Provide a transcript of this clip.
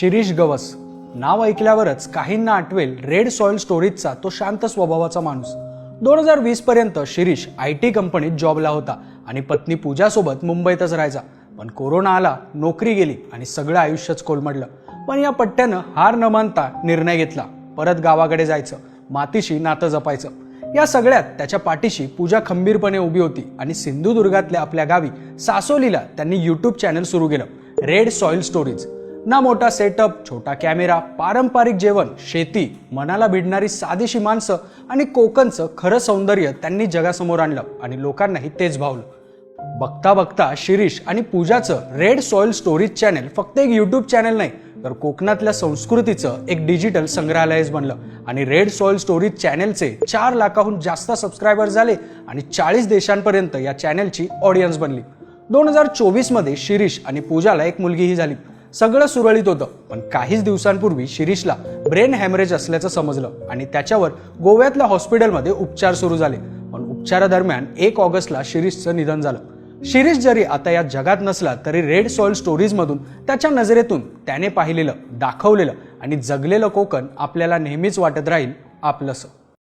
शिरीष गवस नाव ऐकल्यावरच काहींना आठवेल red soil स्टोरीजचा तो शांत स्वभावाचा माणूस. दोन हजार वीस पर्यंत शिरीष आय टी कंपनीत जॉबला होता आणि पत्नी पूजासोबत मुंबईतच राहायचा. पण कोरोना आला नोकरी गेली आणि सगळं आयुष्यच कोलमडलं. पण या पट्ट्यानं हार न मानता निर्णय घेतला. परत गावाकडे जायचं मातीशी नातं जपायचं. या सगळ्यात त्याच्या पाठीशी पूजा खंबीरपणे उभी होती आणि सिंधुदुर्गातल्या आपल्या गावी सासोलीला त्यांनी यूट्यूब चॅनल सुरू केलं. Red soil stories. ना मोठा सेटअप छोटा कॅमेरा पारंपरिक जेवण शेती मनाला भिडणारी साधीशी माणसं आणि कोकणचं खरं सौंदर्य त्यांनी जगासमोर आणलं आणि लोकांनाही तेच भावलं. बघता बघता शिरीष आणि पूजाचं रेड सॉइल स्टोरीज चॅनल फक्त एक यूट्यूब चॅनल नाही तर कोकणातल्या संस्कृतीचं एक डिजिटल संग्रहालयच बनलं. आणि रेड सॉइल स्टोरीज चॅनलचे चार लाखाहून जास्त सबस्क्रायबर झाले आणि चाळीस देशांपर्यंत या चॅनलची ऑडियन्स बनली. दोन हजार चोवीसमध्ये शिरीष आणि पूजाला एक मुलगीही झाली. सगळं सुरळीत होतं. पण काहीच दिवसांपूर्वी शिरीषला ब्रेन हॅमरेज असल्याचं समजलं आणि त्याच्यावर गोव्यातल्या हॉस्पिटलमध्ये उपचार सुरू झाले. पण उपचारादरम्यान एक ऑगस्टला शिरीषचं निधन झालं. शिरीष जरी आता या जगात नसला तरी रेड सॉइल स्टोरीजमधून त्याच्या नजरेतून त्याने पाहिलेलं दाखवलेलं आणि जगलेलं कोकण आपल्याला नेहमीच वाटत राहील आपलंसं.